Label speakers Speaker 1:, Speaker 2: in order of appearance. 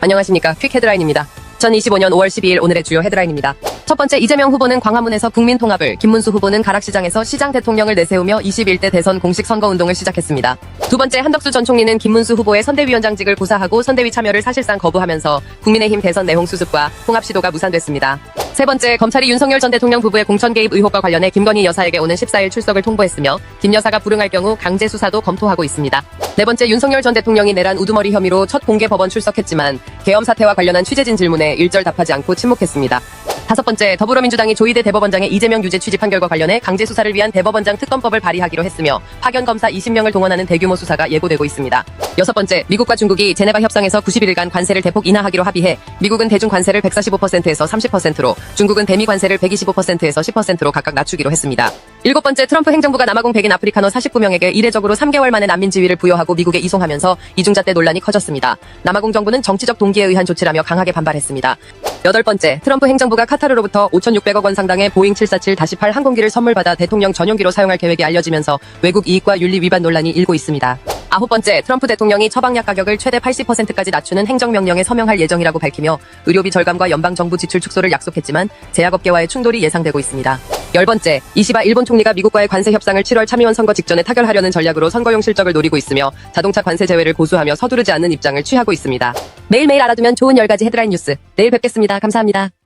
Speaker 1: 안녕하십니까. 퀵 헤드라인입니다. 2025년 5월 12일 오늘의 주요 헤드라인입니다. 첫 번째 이재명 후보는 광화문에서 국민 통합을, 김문수 후보는 가락시장에서 시장 대통령을 내세우며 21대 대선 공식 선거 운동을 시작했습니다. 두 번째 한덕수 전 총리는 김문수 후보의 선대위원장직을 고사하고 선대위 참여를 사실상 거부하면서 국민의힘 대선 내홍 수습과 통합 시도가 무산됐습니다. 세 번째, 검찰이 윤석열 전 대통령 부부의 공천 개입 의혹과 관련해 김건희 여사에게 오는 14일 출석을 통보했으며 김 여사가 불응할 경우 강제 수사도 검토하고 있습니다. 네 번째, 윤석열 전 대통령이 내란 우두머리 혐의로 첫 공개 법원 출석했지만 계엄 사태와 관련한 취재진 질문에 일절 답하지 않고 침묵했습니다. 다섯 번째, 더불어민주당이 조희대 대법원장의 이재명 유죄 취지 판결과 관련해 강제 수사를 위한 대법원장 특검법을 발의하기로 했으며 파견 검사 20명을 동원하는 대규모 수사가 예고되고 있습니다. 여섯 번째, 미국과 중국이 제네바 협상에서 91일간 관세를 대폭 인하하기로 합의해 미국은 대중 관세를 145%에서 30%로 중국은 대미 관세를 125%에서 10%로 각각 낮추기로 했습니다. 일곱 번째, 트럼프 행정부가 남아공 백인 아프리카노 49명에게 이례적으로 3개월 만에 난민 지위를 부여하고 미국에 이송하면서 이중자 때 논란이 커졌습니다. 남아공 정부는 정치적 동기에 의한 조치라며 강하게 반발했습니다. 여덟 번째, 트럼프 행정부가 카타르로부터 5,600억 원 상당의 보잉 747-8 항공기를 선물받아 대통령 전용기로 사용할 계획이 알려지면서 외국 이익과 윤리 위반 논란이 일고 있습니다. 아홉 번째, 트럼프 대통령이 처방약 가격을 최대 80%까지 낮추는 행정명령에 서명할 예정이라고 밝히며 의료비 절감과 연방정부 지출 축소를 약속했지만 제약업계와의 충돌이 예상되고 있습니다. 열 번째, 이시바 일본 총리가 미국과의 관세 협상을 7월 참의원 선거 직전에 타결하려는 전략으로 선거용 실적을 노리고 있으며 자동차 관세 제외를 고수하며 서두르지 않는 입장을 취하고 있습니다. 매일매일 알아두면 좋은 10가지 헤드라인 뉴스. 내일 뵙겠습니다. 감사합니다.